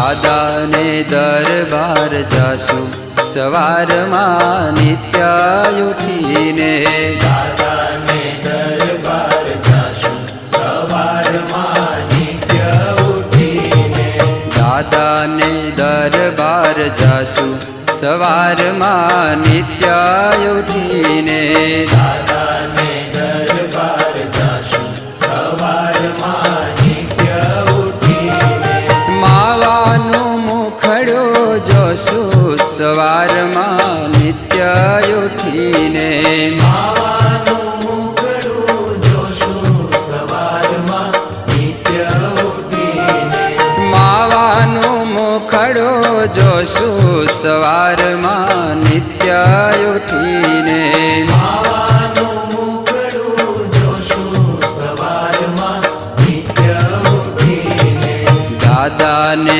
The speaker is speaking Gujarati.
દાદાને દરબાર જાશું સવારમાં નિત્ય ઉઠીને દાદાને દરબાર જાશું સવારમાં નિત્ય ઉઠીને દાદાને દરબાર જાશું સવારમાં નિત્ય ઉઠીને દાદાને દરબાર જાશું સવારમાં જોશું સવારમાં નિત્ય ઉઠીને માવાનું મુખડો જોશું સવારમાં નિત્ય ઉઠીને દાદાને